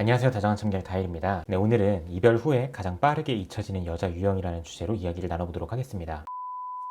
안녕하세요. 다정한 청결 다일입니다. 네 오늘은 이별 후에 가장 빠르게 잊혀지는 여자 유형이라는 주제로 이야기를 나눠보도록 하겠습니다.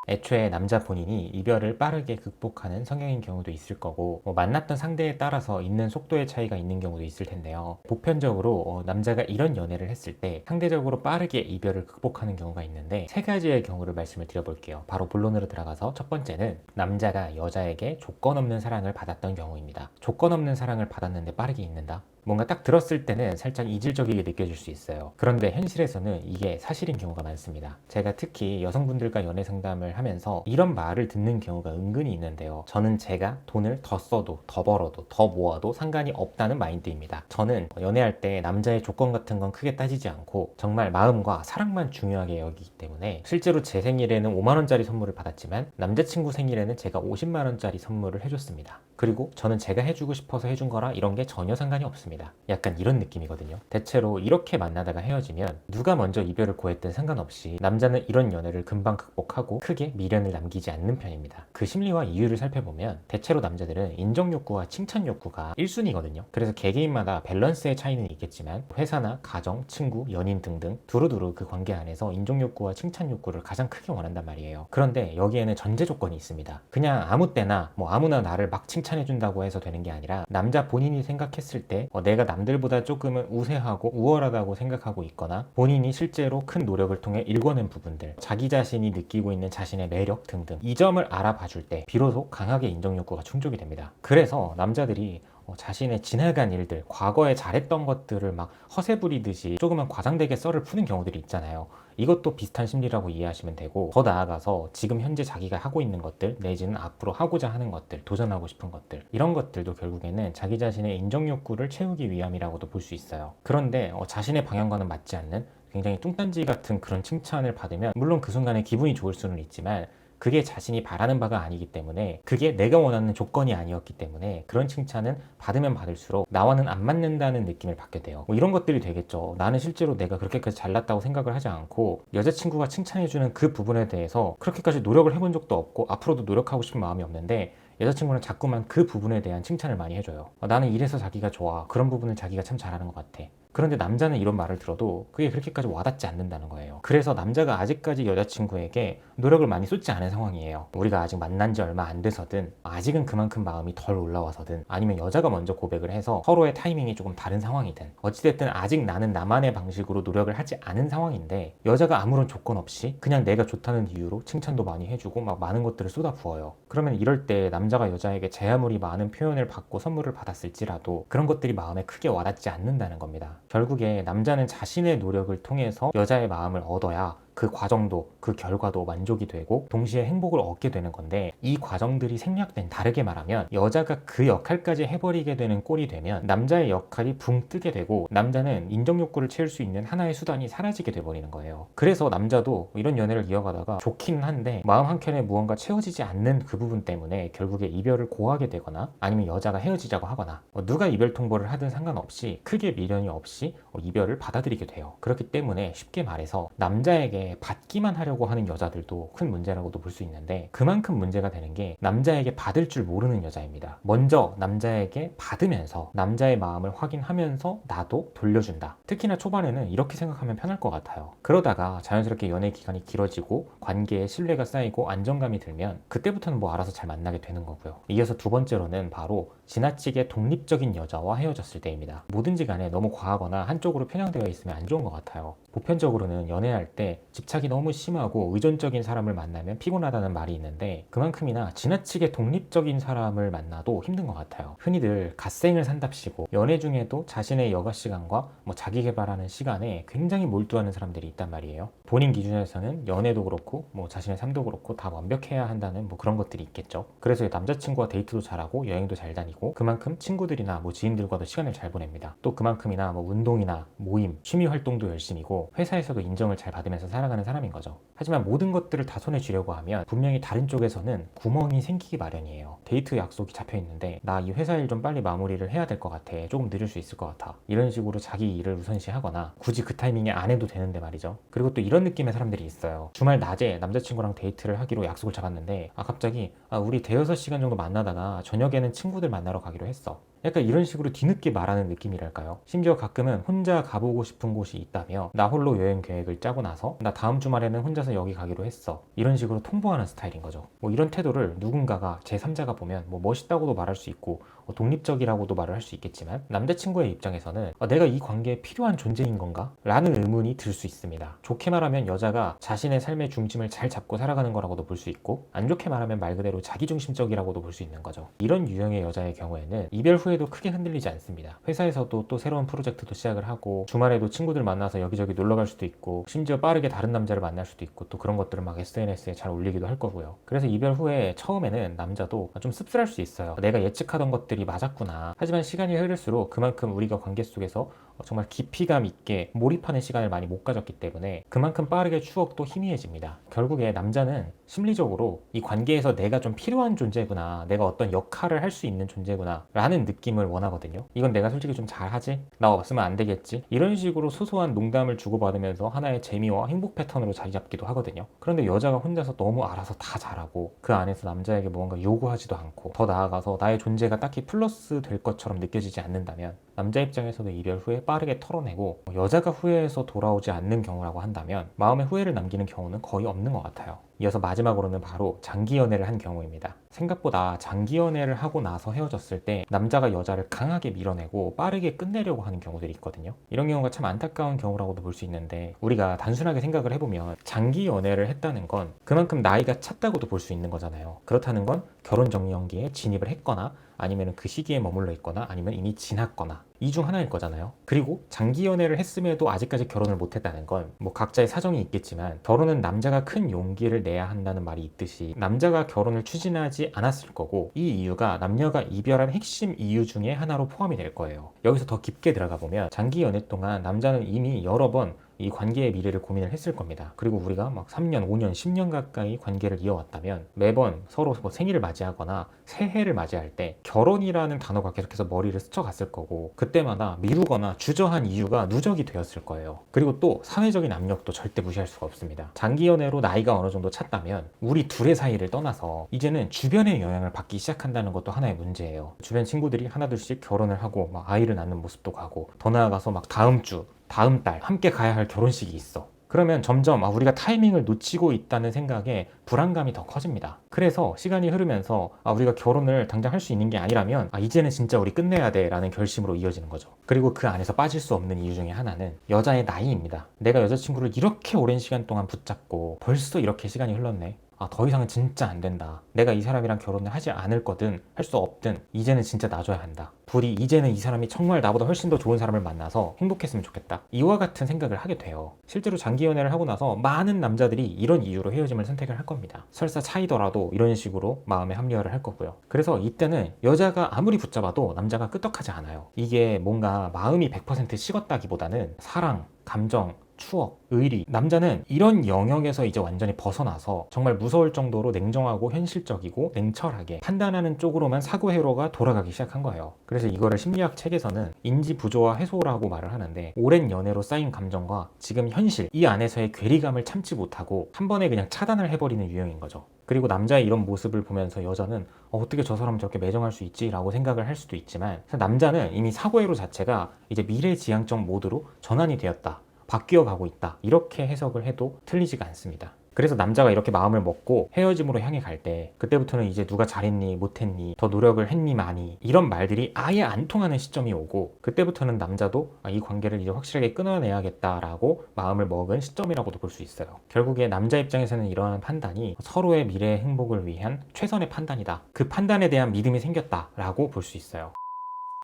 애초에 남자 본인이 이별을 빠르게 극복하는 성향인 경우도 있을 거고 뭐 만났던 상대에 따라서 있는 속도의 차이가 있는 경우도 있을 텐데요. 보편적으로 어, 남자가 이런 연애를 했을 때 상대적으로 빠르게 이별을 극복하는 경우가 있는데 세 가지의 경우를 말씀을 드려볼게요. 바로 본론으로 들어가서 첫 번째는 남자가 여자에게 조건 없는 사랑을 받았던 경우입니다. 조건 없는 사랑을 받았는데 빠르게 잊는다 뭔가 딱 들었을 때는 살짝 이질적이게 느껴질 수 있어요. 그런데 현실에서는 이게 사실인 경우가 많습니다. 제가 특히 여성분들과 연애 상담을 하면서 이런 말을 듣는 경우가 은근히 있는데요. 저는 제가 돈을 더 써도 더 벌어도 더 모아도 상관이 없다는 마인드입니다. 저는 연애할 때 남자의 조건 같은 건 크게 따지지 않고 정말 마음과 사랑만 중요하게 여기기 때문에 실제로 제 생일에는 5만원짜리 선물을 받았지만 남자친구 생일에는 제가 50만원짜리 선물을 해줬습니다. 그리고 저는 제가 해주고 싶어서 해준 거라 이런 게 전혀 상관이 없습니다. 약간 이런 느낌이거든요. 대체로 이렇게 만나다가 헤어지면 누가 먼저 이별을 고했든 상관없이 남자는 이런 연애를 금방 극복하고 크게 미련을 남기지 않는 편입니다. 그 심리와 이유를 살펴보면 대체로 남자들은 인정 욕구와 칭찬 욕구가 1순위거든요. 그래서 개개인마다 밸런스의 차이는 있겠지만 회사나 가정, 친구, 연인 등등 두루두루 그 관계 안에서 인정 욕구와 칭찬 욕구를 가장 크게 원한단 말이에요. 그런데 여기에는 전제 조건이 있습니다. 그냥 아무 때나 뭐 아무나 나를 막 칭찬해 준다고 해서 되는 게 아니라 남자 본인이 생각했을 때 어, 내가 남들보다 조금은 우세하고 우월하다고 생각하고 있거나 본인이 실제로 큰 노력을 통해 일궈낸 부분들, 자기 자신이 느끼고 있는 자신의 매력 등등 이 점을 알아봐 줄 때 비로소 강하게 인정 욕구가 충족이 됩니다. 그래서 남자들이 어, 자신의 지나간 일들, 과거에 잘했던 것들을 막 허세 부리듯이 조금은 과장되게 썰을 푸는 경우들이 있잖아요. 이것도 비슷한 심리라고 이해하시면 되고 더 나아가서 지금 현재 자기가 하고 있는 것들 내지는 앞으로 하고자 하는 것들 도전하고 싶은 것들 이런 것들도 결국에는 자기 자신의 인정 욕구를 채우기 위함이라고도 볼 수 있어요 그런데 어, 자신의 방향과는 맞지 않는 굉장히 뚱딴지 같은 그런 칭찬을 받으면 물론 그 순간에 기분이 좋을 수는 있지만 그게 자신이 바라는 바가 아니기 때문에 그게 내가 원하는 조건이 아니었기 때문에 그런 칭찬은 받으면 받을수록 나와는 안 맞는다는 느낌을 받게 돼요. 뭐 이런 것들이 되겠죠. 나는 실제로 내가 그렇게까지 잘났다고 생각을 하지 않고 여자친구가 칭찬해주는 그 부분에 대해서 그렇게까지 노력을 해본 적도 없고 앞으로도 노력하고 싶은 마음이 없는데 여자친구는 자꾸만 그 부분에 대한 칭찬을 많이 해줘요. 어, 나는 이래서 자기가 좋아. 그런 부분을 자기가 참 잘하는 것 같아. 그런데 남자는 이런 말을 들어도 그게 그렇게까지 와닿지 않는다는 거예요. 그래서 남자가 아직까지 여자친구에게 노력을 많이 쏟지 않은 상황이에요. 우리가 아직 만난 지 얼마 안 돼서든 아직은 그만큼 마음이 덜 올라와서든 아니면 여자가 먼저 고백을 해서 서로의 타이밍이 조금 다른 상황이든 어찌됐든 아직 나는 나만의 방식으로 노력을 하지 않은 상황인데 여자가 아무런 조건 없이 그냥 내가 좋다는 이유로 칭찬도 많이 해주고 막 많은 것들을 쏟아부어요. 그러면 이럴 때 남자가 여자에게 제 아무리 많은 표현을 받고 선물을 받았을지라도 그런 것들이 마음에 크게 와닿지 않는다는 겁니다. 결국에 남자는 자신의 노력을 통해서 여자의 마음을 얻어야 그 과정도 그 결과도 만족이 되고 동시에 행복을 얻게 되는 건데 이 과정들이 생략된 다르게 말하면 여자가 그 역할까지 해버리게 되는 꼴이 되면 남자의 역할이 붕 뜨게 되고 남자는 인정 욕구를 채울 수 있는 하나의 수단이 사라지게 돼버리는 거예요. 그래서 남자도 이런 연애를 이어가다가 좋긴 한데 마음 한켠에 무언가 채워지지 않는 그 부분 때문에 결국에 이별을 고하게 되거나 아니면 여자가 헤어지자고 하거나 뭐 누가 이별 통보를 하든 상관없이 크게 미련이 없이 이별을 받아들이게 돼요. 그렇기 때문에 쉽게 말해서 남자에게 받기만 하려고 하는 여자들도 큰 문제라고도 볼 수 있는데 그만큼 문제가 되는 게 남자에게 받을 줄 모르는 여자입니다. 먼저 남자에게 받으면서 남자의 마음을 확인하면서 나도 돌려준다. 특히나 초반에는 이렇게 생각하면 편할 것 같아요. 그러다가 자연스럽게 연애 기간이 길어지고 관계에 신뢰가 쌓이고 안정감이 들면 그때부터는 뭐 알아서 잘 만나게 되는 거고요. 이어서 두 번째로는 바로 지나치게 독립적인 여자와 헤어졌을 때입니다. 뭐든지 간에 너무 과하거나 한쪽으로 편향되어 있으면 안 좋은 것 같아요. 보편적으로는 연애할 때 집착이 너무 심하고 의존적인 사람을 만나면 피곤하다는 말이 있는데 그만큼이나 지나치게 독립적인 사람을 만나도 힘든 것 같아요. 흔히들 갓생을 산답시고 연애 중에도 자신의 여가 시간과 뭐 자기 개발하는 시간에 굉장히 몰두하는 사람들이 있단 말이에요. 본인 기준에서는 연애도 그렇고 뭐 자신의 삶도 그렇고 다 완벽해야 한다는 뭐 그런 것들이 있겠죠. 그래서 남자친구와 데이트도 잘하고 여행도 잘 다니고 그만큼 친구들이나 뭐 지인들과도 시간을 잘 보냅니다. 또 그만큼이나 뭐 운동이나 모임, 취미 활동도 열심이고 회사에서도 인정을 잘 받으면서 살아가는 사람인 거죠. 하지만 모든 것들을 다 손에 쥐려고 하면 분명히 다른 쪽에서는 구멍이 생기기 마련이에요. 데이트 약속이 잡혀 있는데 나 이 회사 일 좀 빨리 마무리를 해야 될 것 같아. 조금 느릴 수 있을 것 같아. 이런 식으로 자기 일을 우선시하거나 굳이 그 타이밍에 안 해도 되는데 말이죠. 그리고 또 이런 느낌의 사람들이 있어요. 주말 낮에 남자친구랑 데이트를 하기로 약속을 잡았는데 아 갑자기 아 우리 대여섯 시간 정도 만나다가 저녁에는 친구들 만나 러 가기로 했어. 약간 이런 식으로 뒤늦게 말하는 느낌이랄까요? 심지어 가끔은 혼자 가보고 싶은 곳이 있다며 나 홀로 여행 계획을 짜고 나서 나 다음 주말에는 혼자서 여기 가기로 했어. 이런 식으로 통보하는 스타일인 거죠. 뭐 이런 태도를 누군가가 제3자가 보면 뭐 멋있다고도 말할 수 있고 뭐 독립적이라고도 말을 할 수 있겠지만 남자친구의 입장에서는 아, 내가 이 관계에 필요한 존재인 건가? 라는 의문이 들 수 있습니다. 좋게 말하면 여자가 자신의 삶의 중심을 잘 잡고 살아가는 거라고도 볼 수 있고 안 좋게 말하면 말 그대로 자기중심적이라고도 볼 수 있는 거죠. 이런 유형의 여자의 경우에는 이별 후에도 크게 흔들리지 않습니다. 회사에서도 또 새로운 프로젝트도 시작을 하고 주말에도 친구들 만나서 여기저기 놀러 갈 수도 있고 심지어 빠르게 다른 남자를 만날 수도 있고 또 그런 것들을 막 SNS에 잘 올리기도 할 거고요. 그래서 이별 후에 처음에는 남자도 좀 씁쓸할 수 있어요. 내가 예측하던 것들이 맞았구나. 하지만 시간이 흐를수록 그만큼 우리가 관계 속에서 정말 깊이감 있게 몰입하는 시간을 많이 못 가졌기 때문에 그만큼 빠르게 추억도 희미해집니다. 결국에 남자는 심리적으로 이 관계에서 내가 좀 필요한 존재구나, 내가 어떤 역할을 할 수 있는 존재구나 라는 느낌을 원하거든요. 이건 내가 솔직히 좀 잘하지? 나 없으면 안 되겠지? 이런 식으로 소소한 농담을 주고받으면서 하나의 재미와 행복 패턴으로 자리 잡기도 하거든요. 그런데 여자가 혼자서 너무 알아서 다 잘하고 그 안에서 남자에게 뭔가 요구하지도 않고 더 나아가서 나의 존재가 딱히 플러스 될 것처럼 느껴지지 않는다면 남자 입장에서도 이별 후에 빠르게 털어내고 여자가 후회해서 돌아오지 않는 경우라고 한다면 마음의 후회를 남기는 경우는 거의 없는 것 같아요. 이어서 마지막으로는 바로 장기 연애를 한 경우입니다. 생각보다 장기 연애를 하고 나서 헤어졌을 때 남자가 여자를 강하게 밀어내고 빠르게 끝내려고 하는 경우들이 있거든요. 이런 경우가 참 안타까운 경우라고도 볼 수 있는데 우리가 단순하게 생각을 해보면 장기 연애를 했다는 건 그만큼 나이가 찼다고도 볼 수 있는 거잖아요. 그렇다는 건 결혼 정년기에 진입을 했거나 아니면 그 시기에 머물러 있거나 아니면 이미 지났거나 이 중 하나일 거잖아요. 그리고 장기 연애를 했음에도 아직까지 결혼을 못 했다는 건 뭐 각자의 사정이 있겠지만 결혼은 남자가 큰 용기를 내야 한다는 말이 있듯이 남자가 결혼을 추진하지 않았을 거고 이 이유가 남녀가 이별한 핵심 이유 중에 하나로 포함이 될 거예요. 여기서 더 깊게 들어가 보면 장기 연애 동안 남자는 이미 여러 번 이 관계의 미래를 고민을 했을 겁니다. 그리고 우리가 막 3년, 5년, 10년 가까이 관계를 이어왔다면 매번 서로 뭐 생일을 맞이하거나 새해를 맞이할 때 결혼이라는 단어가 계속해서 머리를 스쳐갔을 거고 그때마다 미루거나 주저한 이유가 누적이 되었을 거예요. 그리고 또 사회적인 압력도 절대 무시할 수가 없습니다. 장기 연애로 나이가 어느 정도 찼다면 우리 둘의 사이를 떠나서 이제는 주변의 영향을 받기 시작한다는 것도 하나의 문제예요. 주변 친구들이 하나둘씩 결혼을 하고 막 아이를 낳는 모습도 가고 더 나아가서 막 다음 주 다음 달 함께 가야 할 결혼식이 있어. 그러면 점점 아, 우리가 타이밍을 놓치고 있다는 생각에 불안감이 더 커집니다. 그래서 시간이 흐르면서 아, 우리가 결혼을 당장 할 수 있는 게 아니라면 아, 이제는 진짜 우리 끝내야 돼 라는 결심으로 이어지는 거죠. 그리고 그 안에서 빠질 수 없는 이유 중에 하나는 여자의 나이입니다. 내가 여자친구를 이렇게 오랜 시간 동안 붙잡고 벌써 이렇게 시간이 흘렀네. 아, 더 이상은 진짜 안 된다. 내가 이 사람이랑 결혼을 하지 않을 거든 할 수 없든 이제는 진짜 놔줘야 한다. 둘이 이제는 이 사람이 정말 나보다 훨씬 더 좋은 사람을 만나서 행복했으면 좋겠다. 이와 같은 생각을 하게 돼요. 실제로 장기 연애를 하고 나서 많은 남자들이 이런 이유로 헤어짐을 선택을 할 겁니다. 설사 차이더라도 이런 식으로 마음에 합리화를 할 거고요. 그래서 이때는 여자가 아무리 붙잡아도 남자가 끄떡하지 않아요. 이게 뭔가 마음이 100% 식었다기보다는 사랑, 감정, 추억, 의리. 남자는 이런 영역에서 이제 완전히 벗어나서 정말 무서울 정도로 냉정하고 현실적이고 냉철하게 판단하는 쪽으로만 사고 회로가 돌아가기 시작한 거예요. 그래서 이거를 심리학 책에서는 인지 부조화 해소라고 말을 하는데 오랜 연애로 쌓인 감정과 지금 현실 이 안에서의 괴리감을 참지 못하고 한 번에 그냥 차단을 해버리는 유형인 거죠. 그리고 남자의 이런 모습을 보면서 여자는 어, 떻게 저 사람 저렇게 매정할 수 있지라고 생각을 할 수도 있지만 남자는 이미 사고회로 자체가 이제 미래지향적 모드로 전환이 되었다. 바뀌어 가고 있다. 이렇게 해석을 해도 틀리지가 않습니다. 그래서 남자가 이렇게 마음을 먹고 헤어짐으로 향해 갈 때 그때부터는 이제 누가 잘했니 못했니 더 노력을 했니 많이 이런 말들이 아예 안 통하는 시점이 오고 그때부터는 남자도 아, 이 관계를 이제 확실하게 끊어내야겠다라고 마음을 먹은 시점이라고도 볼 수 있어요. 결국에 남자 입장에서는 이러한 판단이 서로의 미래의 행복을 위한 최선의 판단이다. 그 판단에 대한 믿음이 생겼다라고 볼 수 있어요.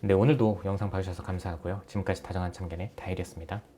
네 오늘도 영상 봐주셔서 감사하고요. 지금까지 다정한 참견의 다일이었습니다